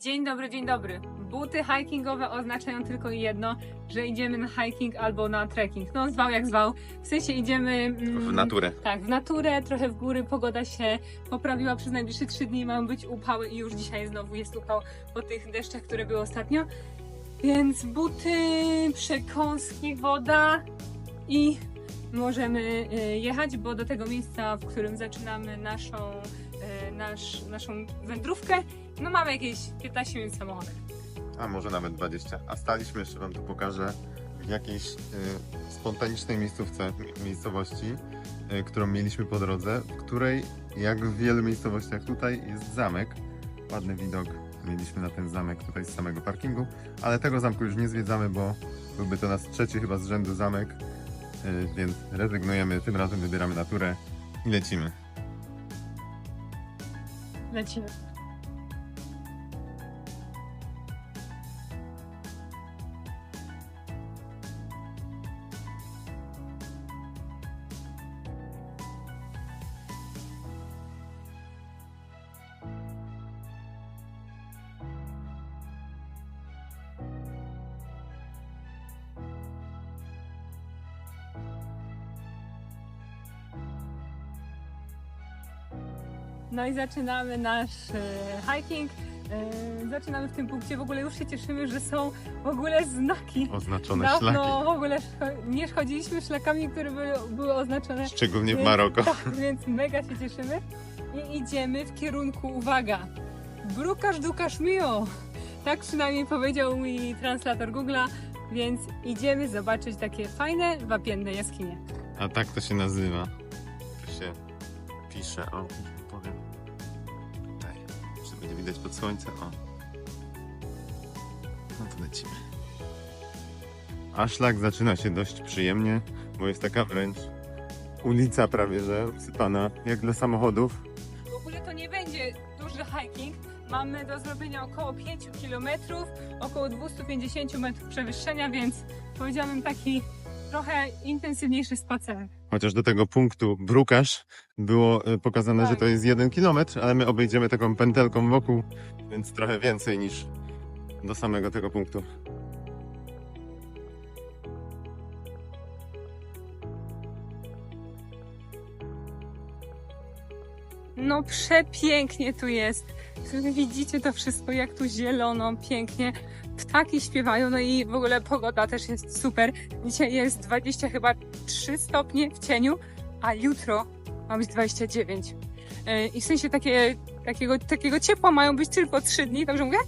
Dzień dobry, dzień dobry. Buty hikingowe oznaczają tylko jedno, że idziemy na hiking albo na trekking. No zwał jak zwał. W sensie idziemy... mm, W naturę. Tak, w naturę, trochę w góry. Pogoda się poprawiła przez najbliższe trzy dni. Mają być upały i już dzisiaj znowu jest upał po tych deszczach, które były ostatnio. Więc buty, przekąski, woda i możemy y, jechać, bo do tego miejsca, w którym zaczynamy naszą, y, nasz, naszą wędrówkę, no mamy jakieś 15 minut samochodem. A może nawet 20. A staliśmy, jeszcze Wam tu pokażę, w jakiejś y, spontanicznej miejscówce, mi- miejscowości, y, którą mieliśmy po drodze, w której, jak w wielu miejscowościach tutaj, jest zamek. Ładny widok mieliśmy na ten zamek tutaj z samego parkingu, ale tego zamku już nie zwiedzamy, bo byłby to nasz trzeci chyba z rzędu zamek, y, więc rezygnujemy, tym razem wybieramy naturę i lecimy. Lecimy. No i zaczynamy nasz e, hiking. E, zaczynamy w tym punkcie. W ogóle już się cieszymy, że są w ogóle znaki. Oznaczone Dawno szlaki, w ogóle nie schodziliśmy szlakami, które były, były oznaczone. szczególnie w Maroko. Tak, więc mega się cieszymy. I idziemy w kierunku, uwaga, Brukasz Dukasz Mio. Tak przynajmniej powiedział mi translator Google'a, więc idziemy zobaczyć takie fajne, wapienne jaskinie. A tak to się nazywa. To się pisze, o, wam powiem. Tutaj, żeby nie widać pod słońce, o. No to lecimy. A szlak zaczyna się dość przyjemnie, bo jest taka wręcz ulica prawie, że wsypana jak dla samochodów. W ogóle to nie będzie duży hiking. Mamy do zrobienia około 5 km, około 250 metrów przewyższenia, więc powiedziałabym taki trochę intensywniejszy spacer. Chociaż do tego punktu Brukasz było e, pokazane, Tak. że to jest jeden kilometr, ale my obejdziemy taką pętelką wokół, więc trochę więcej niż do samego tego punktu. No przepięknie tu jest. Widzicie to wszystko, jak tu zielono, pięknie. Ptaki śpiewają, no i w ogóle pogoda też jest super. Dzisiaj jest 20 chyba 3 stopnie w cieniu, a jutro ma być 29. Yy, I w sensie takie, takiego, takiego ciepła mają być tylko 3 dni, dobrze mówię?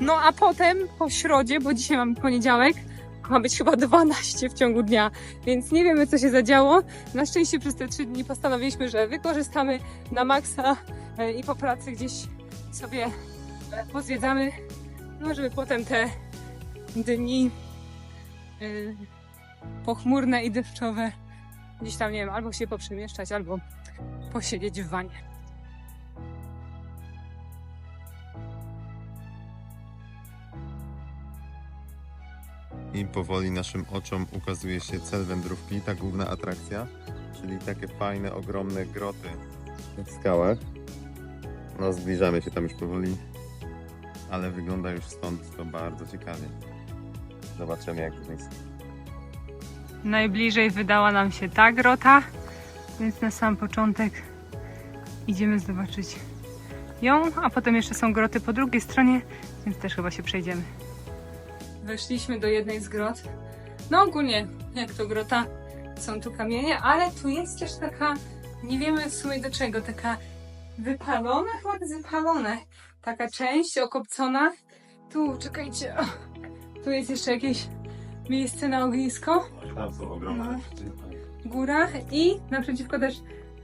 No a potem po środzie, bo dzisiaj mamy poniedziałek, ma być chyba 12 w ciągu dnia, więc nie wiemy co się zadziało. Na szczęście przez te 3 dni postanowiliśmy, że wykorzystamy na maksa e, i po pracy gdzieś sobie e, pozwiedzamy, no żeby potem te dni y, pochmurne i deszczowe gdzieś tam, nie wiem, albo się poprzemieszczać, albo posiedzieć w wanie. I powoli naszym oczom ukazuje się cel wędrówki, ta główna atrakcja, czyli takie fajne, ogromne groty w skałach. No, zbliżamy się tam już powoli, ale wygląda już stąd to bardzo ciekawie. Zobaczymy, jak to jest. Najbliżej wydała nam się ta grota, więc na sam początek idziemy zobaczyć ją, a potem jeszcze są groty po drugiej stronie, więc też chyba się przejdziemy. Weszliśmy do jednej z grot. No ogólnie, jak to grota, są tu kamienie, ale tu jest też taka, nie wiemy w sumie do czego, taka wypalona, chyba wypalone. Taka część okopcona. Tu, czekajcie, o, tu jest jeszcze jakieś miejsce na ognisko Tam są ogromne górach i naprzeciwko też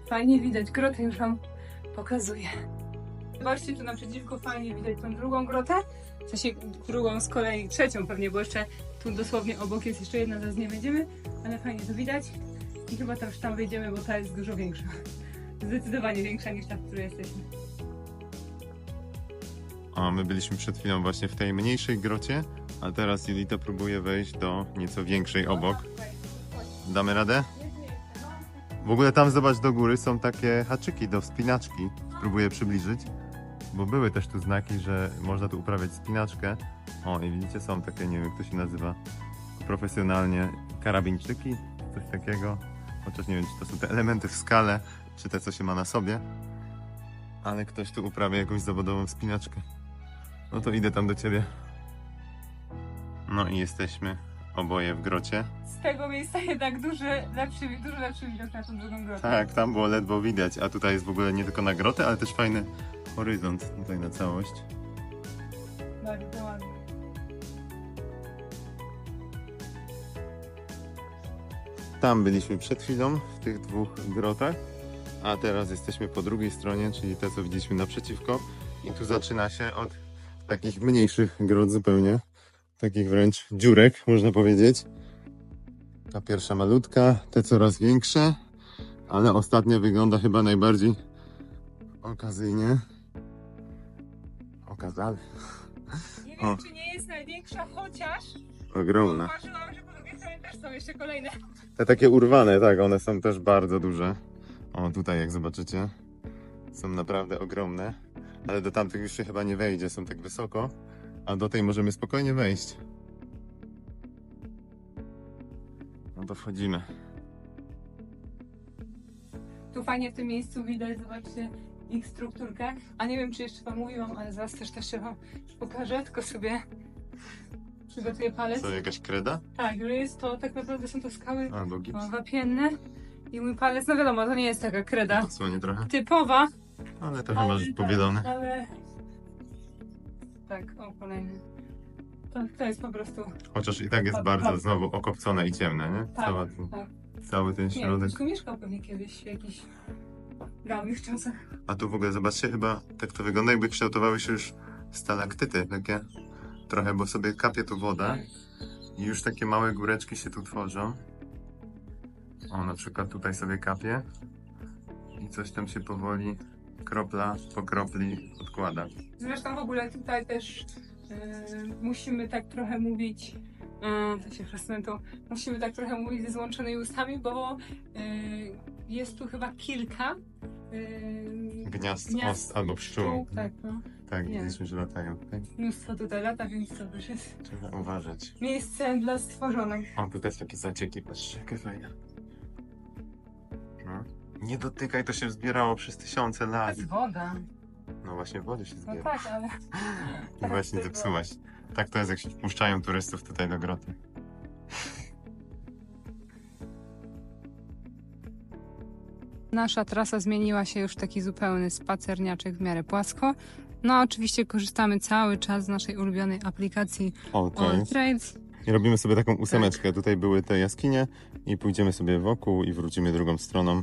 fajnie widać grotę, już wam pokazuję. Zobaczcie, tu naprzeciwko fajnie widać tą drugą grotę, w sensie drugą z kolei, trzecią pewnie, bo jeszcze tu dosłownie obok jest jeszcze jedna, zaraz nie będziemy, ale fajnie to widać i chyba też tam wejdziemy, bo ta jest dużo większa. Zdecydowanie większa niż ta, w której jesteśmy. A my byliśmy przed chwilą właśnie w tej mniejszej grocie, a teraz Julita próbuje wejść do nieco większej obok. Damy radę? W ogóle tam zobacz do góry są takie haczyki do wspinaczki. Spróbuję przybliżyć. bo były też tu znaki, że można tu uprawiać spinaczkę. O, i widzicie, są takie, nie wiem, jak to się nazywa profesjonalnie, karabińczyki, coś takiego. Chociaż nie wiem, czy to są te elementy w skale, czy te, co się ma na sobie. Ale ktoś tu uprawia jakąś zawodową spinaczkę. No to idę tam do ciebie. No i jesteśmy oboje w grocie. Z tego miejsca jednak duży, lepszy, dużo lepszy widok na tą drugą grotę. Tak, tam było ledwo widać, a tutaj jest w ogóle nie tylko na grotę, ale też fajny horyzont tutaj na całość. Bardzo ładnie. Tam byliśmy przed chwilą, w tych dwóch grotach, a teraz jesteśmy po drugiej stronie, czyli te, co widzieliśmy naprzeciwko. I tu zaczyna się od takich mniejszych grot zupełnie, takich wręcz dziurek, można powiedzieć. Ta pierwsza malutka, te coraz większe, ale ostatnia wygląda chyba najbardziej okazyjnie. Okazale. Nie O. wiem, czy nie jest największa, chociaż Ogromna. zauważyłam, że po drugiej stronie też są jeszcze kolejne. Te takie urwane, tak, one są też bardzo duże. O, tutaj jak zobaczycie, są naprawdę ogromne, ale do tamtych już się chyba nie wejdzie, są tak wysoko, a do tej możemy spokojnie wejść. No to wchodzimy. Tu fajnie w tym miejscu widać, zobaczcie, ich strukturkę. A nie wiem, czy jeszcze wam mówiłam, ale zaraz też też się wam pokażę, tylko sobie przygotuję palec. Co, jakaś kreda? Tak, że jest to, tak naprawdę są to skały gips? o, wapienne. I mój palec, no wiadomo, to nie jest taka kreda Odsłonię trochę, typowa, ale ale masz tak, pobielone. Ale... Tak, o kolejny. To, to jest po prostu... Chociaż i tak jest Pa- bardzo pa- znowu okopcone i ciemne, nie? Tak, Cała, tu- tak. Cały ten Nie środek. tu mieszkał pewnie kiedyś w jakichś dawnych czasach. A tu w ogóle zobaczcie, chyba tak to wygląda, jakby kształtowały się już stalaktyty, takie trochę, bo sobie kapie tu woda i już takie małe góreczki się tu tworzą. O, na przykład tutaj sobie kapie i coś tam się powoli, kropla po kropli odkłada. Zresztą w ogóle tutaj też yy, musimy tak trochę mówić, yy, to się tu, musimy tak trochę mówić ze złączonymi ustami, bo yy, jest tu chyba kilka yy, Gniazd, Gniazd, ost albo pszczół. Tak, no. Tak, Nie. widzieliśmy, że latają tutaj. Mnóstwo tutaj lata, więc to też jest Trzeba uważać. miejsce dla stworzonych. O, tu też takie zacieki, patrzcie, jakie fajne. Nie dotykaj, to się zbierało przez tysiące To lat. jest woda. No właśnie w wodzie się No zbiera. tak, ale... No właśnie zepsułaś. Tak to jest, jak się wpuszczają turystów tutaj do groty. Nasza trasa zmieniła się już w taki zupełny spacerniaczek w miarę płasko. No oczywiście korzystamy cały czas z naszej ulubionej aplikacji O, to jest. I robimy sobie taką Tak. ósemeczkę. Tutaj były te jaskinie i pójdziemy sobie wokół i wrócimy drugą stroną.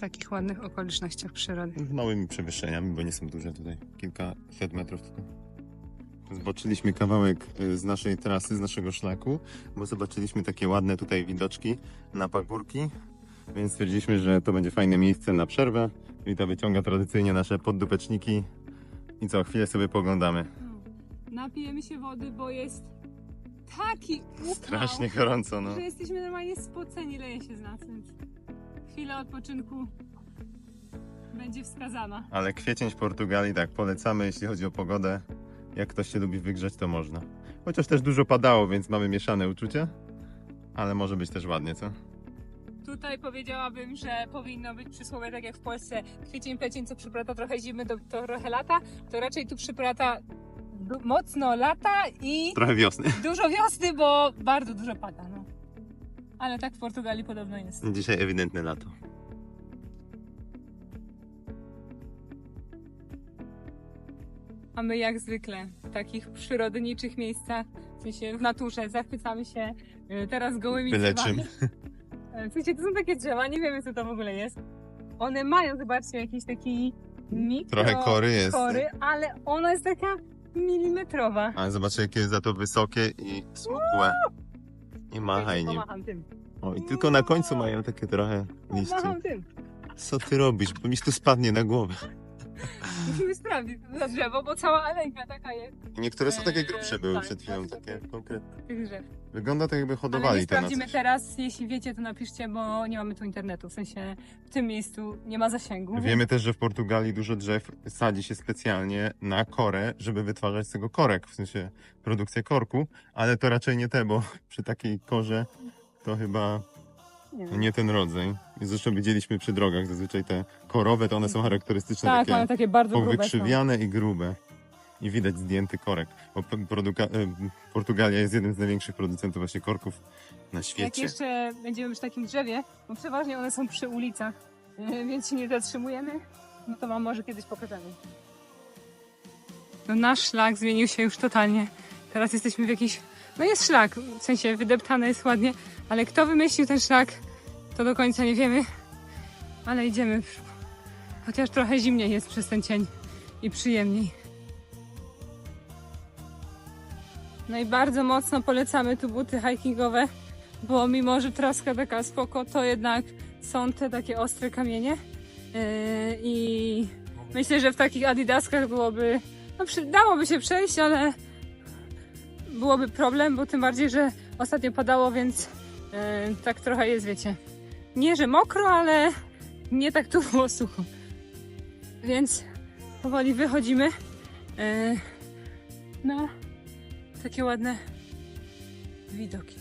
Takich ładnych okolicznościach przyrody. Z małymi przewyższeniami, bo nie są duże tutaj. Kilkaset metrów tylko. Zboczyliśmy kawałek y, z naszej trasy, z naszego szlaku, bo zobaczyliśmy takie ładne tutaj widoczki na pagórki, więc stwierdziliśmy, że to będzie fajne miejsce na przerwę. Wita wyciąga tradycyjnie nasze poddupeczniki i co, chwilę sobie poglądamy. Napijemy się wody, bo jest taki upał, Strasznie gorąco, no. że jesteśmy normalnie spoceni, leje się z nas, więc chwila odpoczynku będzie wskazana. Ale kwiecień w Portugalii, tak, polecamy, jeśli chodzi o pogodę. Jak ktoś się lubi wygrzać, to można. Chociaż też dużo padało, więc mamy mieszane uczucia. Ale może być też ładnie, co? Tutaj powiedziałabym, że powinno być przysłowie tak jak w Polsce kwiecień, plecień, co przyplata trochę zimy, to, to trochę lata, to raczej tu przyplata du- mocno lata i Trochę wiosny. dużo wiosny, bo bardzo dużo pada, no. Ale tak w Portugalii podobno jest. Dzisiaj ewidentne lato. A my jak zwykle w takich przyrodniczych miejscach, w sensie w naturze, zachwycamy się y, teraz gołymi Byle drzewami. czym. E, Słuchajcie, to są takie drzewa, nie wiemy co to w ogóle jest. One mają, zobaczcie, jakiś taki mikro... Trochę kory jest. kory, ale ona jest taka milimetrowa. Ale zobaczcie, jakie jest za to wysokie i smukłe. I machaj nim. Pomacham tym. O, i tylko na końcu mają takie trochę liści. Pomacham tym. Co ty robisz? Bo mi tu spadnie na głowę. Musimy sprawdzić to za drzewo, bo cała alejka taka jest Niektóre są takie Eee, grubsze były tak, przed chwilą, tak, takie tak. konkretne. tych drzew. Wygląda tak jakby Ale hodowali nie to na sprawdzimy teraz, jeśli wiecie to napiszcie, bo nie mamy tu internetu, w sensie w tym miejscu nie ma zasięgu. Wiemy też, że w Portugalii dużo drzew sadzi się specjalnie na korę, żeby wytwarzać z tego korek, w sensie produkcję korku, ale to raczej nie te, bo przy takiej korze to chyba Nie nie ten rodzaj. Zresztą widzieliśmy przy drogach zazwyczaj te korowe, to one są charakterystyczne Tak, takie takie bardzo grube. są. powykrzywiane i grube. I widać zdjęty korek. Bo e, Portugalia jest jednym z największych producentów właśnie korków na Jak świecie. jeszcze będziemy przy takim drzewie, bo przeważnie one są przy ulicach, yy, więc się nie zatrzymujemy, no to wam może kiedyś pokażemy. No nasz szlak zmienił się już totalnie. Teraz jesteśmy w jakiś... No jest szlak, w sensie wydeptane jest ładnie, ale kto wymyślił ten szlak, to do końca nie wiemy. Ale idziemy. Chociaż trochę zimniej jest przez ten cień i przyjemniej. No i bardzo mocno polecamy tu buty hikingowe, bo mimo, że traska taka spoko, to jednak są te takie ostre kamienie. Yy, I myślę, że w takich adidaskach byłoby, no dałoby się przejść, ale byłoby problem, bo tym bardziej, że ostatnio padało, więc yy, tak trochę jest, wiecie. Nie, że mokro, ale nie tak tu było sucho. Więc powoli wychodzimy yy, na takie ładne widoki.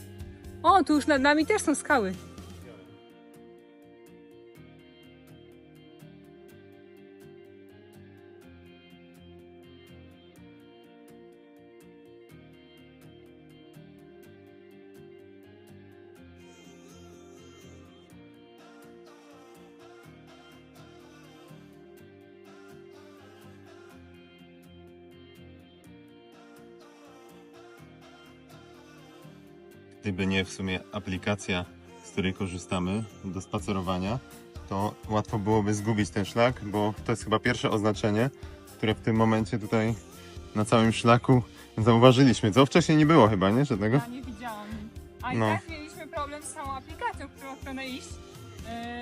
O, tu już nad nami też są skały. Gdyby nie w sumie aplikacja, z której korzystamy do spacerowania, to łatwo byłoby zgubić ten szlak, bo to jest chyba pierwsze oznaczenie, które w tym momencie tutaj na całym szlaku zauważyliśmy. Co wcześniej nie było chyba, nie? Żadnego? Ja nie widziałam. A i No. tak mieliśmy problem z samą aplikacją, w którą chcemy iść.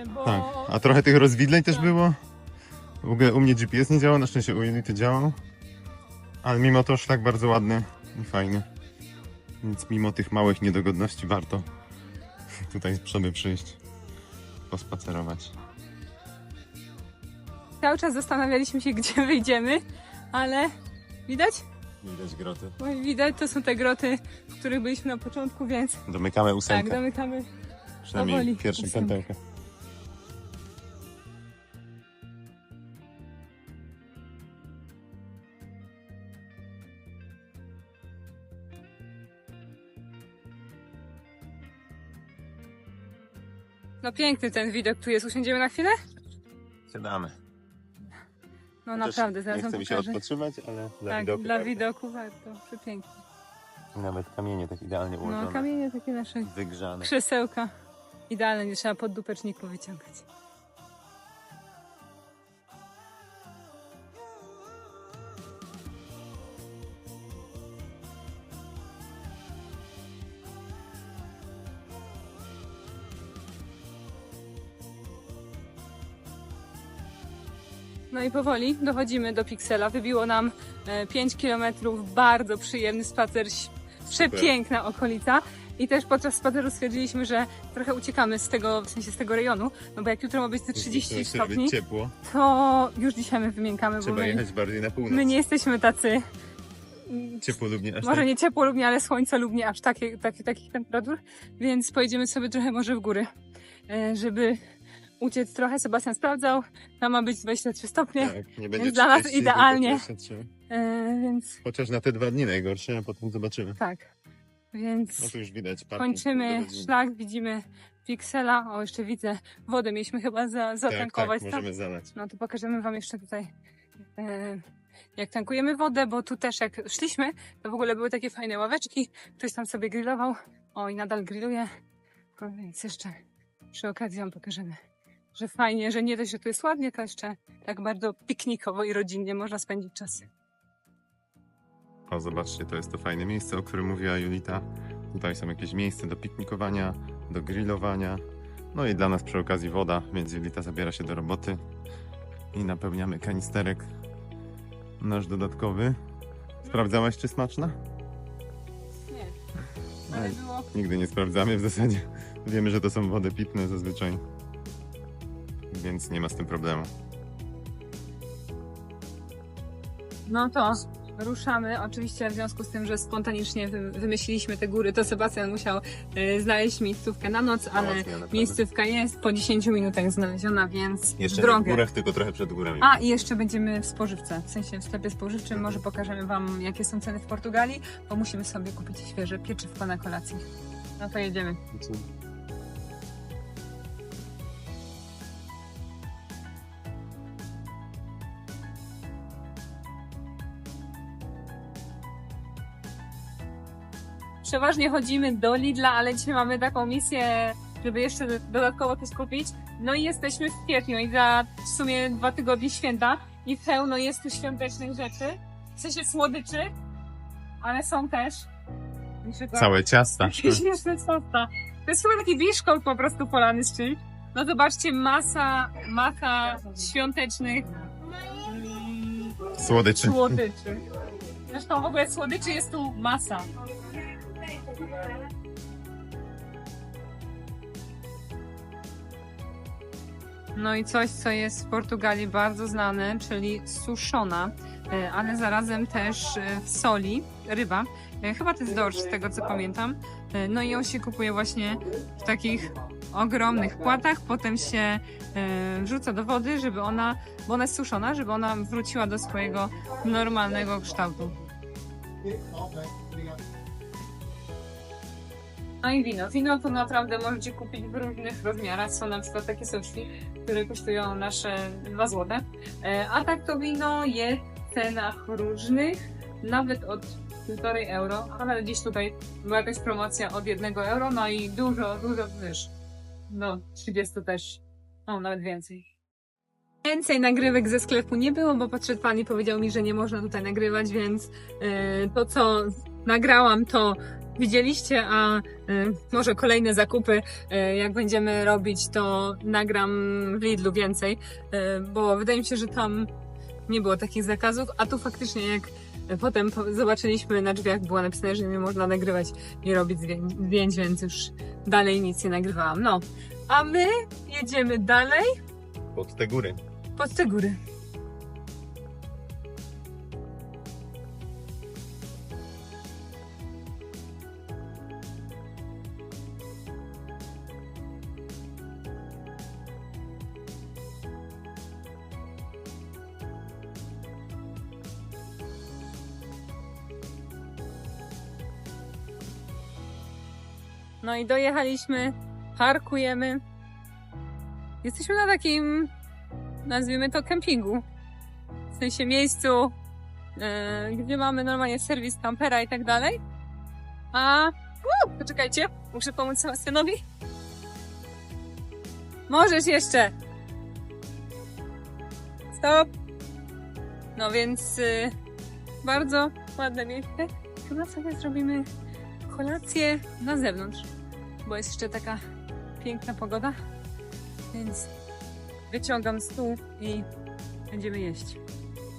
Yy, bo Tak. A trochę tych rozwidleń też Tak. było. W ogóle u mnie GPS nie działał, na szczęście u Unity działał. Ale mimo to szlak bardzo ładny i fajny. Więc mimo tych małych niedogodności warto tutaj sobie przyjść, pospacerować. cały czas zastanawialiśmy się, gdzie wyjdziemy, ale widać? Widać groty. Bo widać, to są te groty, w których byliśmy na początku, więc Domykamy tak, ósemkę. domykamy. Przynajmniej powoli ósemkę. pętelkę. No piękny ten widok tu jest. Usiądziemy na chwilę? Siadamy. No Chociaż naprawdę, zaraz Nie chce mi się pokażę. odpoczywać, ale dla tak, widoku. dla warto. widoku warto. Przepięknie. Nawet kamienie tak idealnie ułożone. No kamienie takie nasze Wygrzane. krzesełka. Idealne, nie trzeba pod dupeczniku wyciągać. No i powoli dochodzimy do Pixela. Wybiło nam e, 5 km, bardzo przyjemny spacer, przepiękna okolica. I też podczas spaceru stwierdziliśmy, że trochę uciekamy z tego, w sensie z tego rejonu, no bo jak jutro ma być te 30 Musi stopni, ciepło. to już dzisiaj my wymiękamy, bo Trzeba my, jechać bardziej na północ. my nie jesteśmy tacy, Ciepłolubnie aż może tak. nie ciepłolubni, ale słońcolubni aż takie, takie, takich temperatur, więc pojedziemy sobie trochę może w góry, e, żeby uciec trochę. Sebastian sprawdzał, tam ma być 23 stopnie, Tak, nie będzie dla nas 30, idealnie. tylko 23. e, więc Chociaż na te dwa dni najgorsze, a potem zobaczymy. tak. Więc No tu już widać. parking. kończymy szlak, widzimy Pixela. O, jeszcze widzę wodę, mieliśmy chyba za, Tak, zatankować tak, tam. możemy zalać. No to pokażemy Wam jeszcze tutaj, e, jak tankujemy wodę, bo tu też jak szliśmy, to w ogóle były takie fajne ławeczki. Ktoś tam sobie grillował. O, i nadal grilluje. No, więc jeszcze przy okazji Wam pokażemy, że fajnie, że nie dość, że tu jest ładnie, to jeszcze tak bardzo piknikowo i rodzinnie można spędzić czas. O, zobaczcie, to jest to fajne miejsce, o którym mówiła Julita. Tutaj są jakieś miejsca do piknikowania, do grillowania. No i dla nas przy okazji woda, więc Julita zabiera się do roboty. I napełniamy kanisterek nasz dodatkowy. Sprawdzałaś, czy smaczna? Nie. Ale było Nigdy nie sprawdzamy w zasadzie. Wiemy, że to są wody pitne zazwyczaj. Więc nie ma z tym problemu. No to ruszamy. Oczywiście w związku z tym, że spontanicznie wy- wymyśliliśmy te góry, to Sebastian musiał e, znaleźć miejscówkę na noc, ale prawda? miejscówka jest po 10 minutach znaleziona, więc Jeszcze w drogę. górach, tylko trochę przed górami. A i jeszcze będziemy w spożywce, w sensie w sklepie spożywczym. Może pokażemy Wam, jakie są ceny w Portugalii, bo musimy sobie kupić świeże pieczywko na kolację. No to jedziemy. Przeważnie chodzimy do Lidla, ale dzisiaj mamy taką misję, żeby jeszcze dodatkowo coś kupić. No i jesteśmy w kwietniu i za w sumie dwa tygodnie święta i pełno jest tu świątecznych rzeczy. W sensie słodyczy, ale są też Całe ciasta. jakieś śmieszne ciasta. To jest chyba taki biszkolt po prostu polany z czymś. No zobaczcie, masa, maka świątecznych Słodyczy. słodyczy. Zresztą w ogóle słodyczy jest tu masa. No i coś, co jest w Portugalii bardzo znane, czyli suszona, e, ale zarazem też e, w soli, ryba. E, Chyba to jest dorsz, z tego co pamiętam. No i ją się kupuje właśnie w takich ogromnych płatach, potem się wrzuca do wody, żeby ona, bo ona jest suszona, żeby ona wróciła do swojego normalnego kształtu. No i wino. Wino to naprawdę możecie kupić w różnych rozmiarach. Są na przykład takie soczki, które kosztują nasze 2 zł. E, A tak to wino jest w cenach różnych, nawet od 1,5 euro, ale gdzieś tutaj była jakaś promocja od 1 euro, no i dużo, dużo wyż. No, 30 też. O, nawet więcej. Więcej nagrywek ze sklepu nie było, bo podszedł pan i powiedział mi, że nie można tutaj nagrywać, więc e, to co nagrałam, to widzieliście, a e, może kolejne zakupy, e, jak będziemy robić, to nagram w Lidlu więcej, e, bo wydaje mi się, że tam nie było takich zakazów, a tu faktycznie jak potem po- zobaczyliśmy na drzwiach było napisane, że nie można nagrywać i robić zdję- zdjęć, więc już dalej nic nie nagrywałam. No, a my jedziemy dalej Pod te góry. pod te góry. No i dojechaliśmy, parkujemy. Jesteśmy na takim nazwijmy to kempingu. W sensie miejscu, e, gdzie mamy normalnie serwis kampera i tak dalej. A, u, poczekajcie, muszę pomóc Sebastianowi. Możesz jeszcze. Stop. No więc y, bardzo ładne miejsce. Chyba sobie zrobimy kolację na zewnątrz, bo jest jeszcze taka piękna pogoda, więc wyciągam stół i będziemy jeść.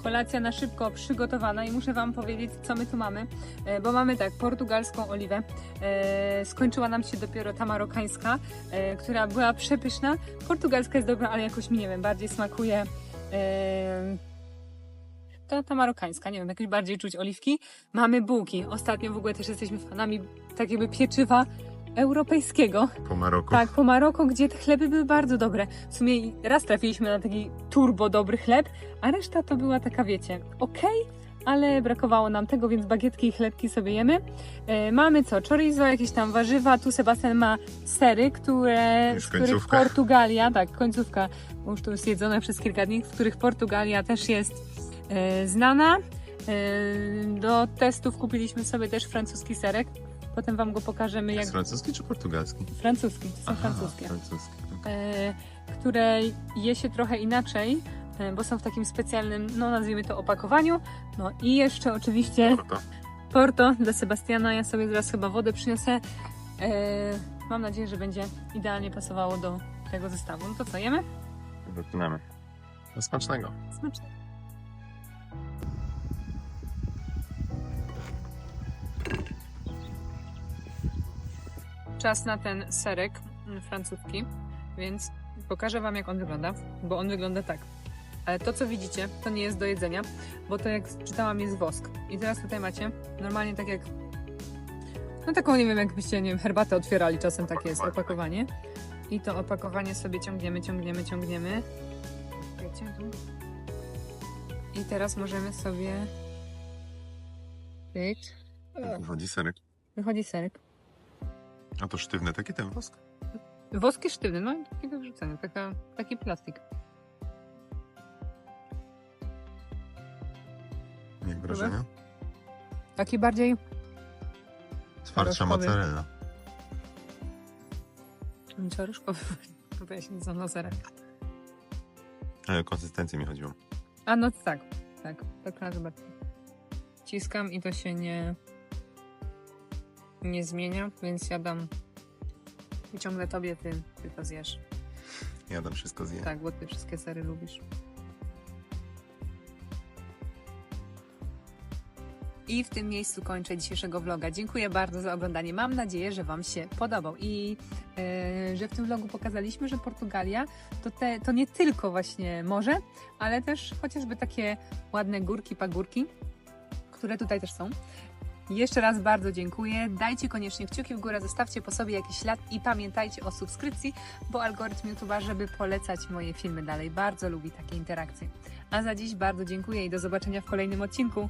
Kolacja na szybko przygotowana i muszę Wam powiedzieć, co my tu mamy, E, bo mamy tak, portugalską oliwę, e, skończyła nam się dopiero ta marokańska, e, która była przepyszna. Portugalska jest dobra, ale jakoś mi, nie wiem, bardziej smakuje ta, ta marokańska, nie wiem, jakoś bardziej czuć oliwki. Mamy bułki, ostatnio w ogóle też jesteśmy fanami tak jakby pieczywa europejskiego, Po Maroku. tak, po Maroko, gdzie te chleby były bardzo dobre. W sumie raz trafiliśmy na taki turbo dobry chleb, a reszta to była taka, wiecie, okej, ale brakowało nam tego, więc bagietki i chlebki sobie jemy. E, mamy co? Chorizo, jakieś tam warzywa. Tu Sebastian ma sery, które, Już z których. Portugalia, tak, końcówka, bo już tu jest jedzone przez kilka dni, w których Portugalia też jest e, znana. E, do testów kupiliśmy sobie też francuski serek. Potem Wam go pokażemy, jak Jest francuski czy portugalski? Francuski, to są Aha, francuskie. Francuski. E, które je się trochę inaczej, e, bo są w takim specjalnym, no nazwijmy to opakowaniu. No i jeszcze oczywiście Porto. Porto dla Sebastiana. Ja sobie zaraz chyba wodę przyniosę. E, mam nadzieję, że będzie idealnie pasowało do tego zestawu. No to co, jemy? Zaczynamy. Smacznego. Smaczne. Czas na ten serek mm, francuski, więc pokażę Wam, jak on wygląda, bo on wygląda tak. Ale to, co widzicie, to nie jest do jedzenia, bo to, jak czytałam, jest wosk. I teraz tutaj macie, normalnie tak jak, no taką, nie wiem, jakbyście, nie wiem, herbatę otwierali, czasem takie jest opakowanie. I to opakowanie sobie ciągniemy, ciągniemy, ciągniemy. Tu. I teraz możemy sobie. Pyk. Wychodzi serek. Wychodzi serek. A to sztywny taki ten wosk? Wosk jest sztywny, no i taki do wrzucenia, taka, taki plastik. Jak wrażenie? Taki bardziej Twardsza mozzarella. czaruszkowy. Bo ja się nie znam na. Ale o konsystencję mi chodziło. A no tak, tak, tak na zobacz. Ciskam i to się nie nie zmienia, więc ja dam wyciągnę tobie, ty, ty to zjesz. Ja tam wszystko zjem. Tak, bo ty wszystkie sery lubisz. I w tym miejscu kończę dzisiejszego vloga. Dziękuję bardzo za oglądanie. Mam nadzieję, że Wam się podobał i e, że w tym vlogu pokazaliśmy, że Portugalia to, te, to nie tylko właśnie morze, ale też chociażby takie ładne górki, pagórki, które tutaj też są. Jeszcze raz bardzo dziękuję. Dajcie koniecznie kciuki w górę, zostawcie po sobie jakiś ślad i pamiętajcie o subskrypcji, bo algorytm YouTube'a, żeby polecać moje filmy dalej, bardzo lubi takie interakcje. A za dziś bardzo dziękuję i do zobaczenia w kolejnym odcinku.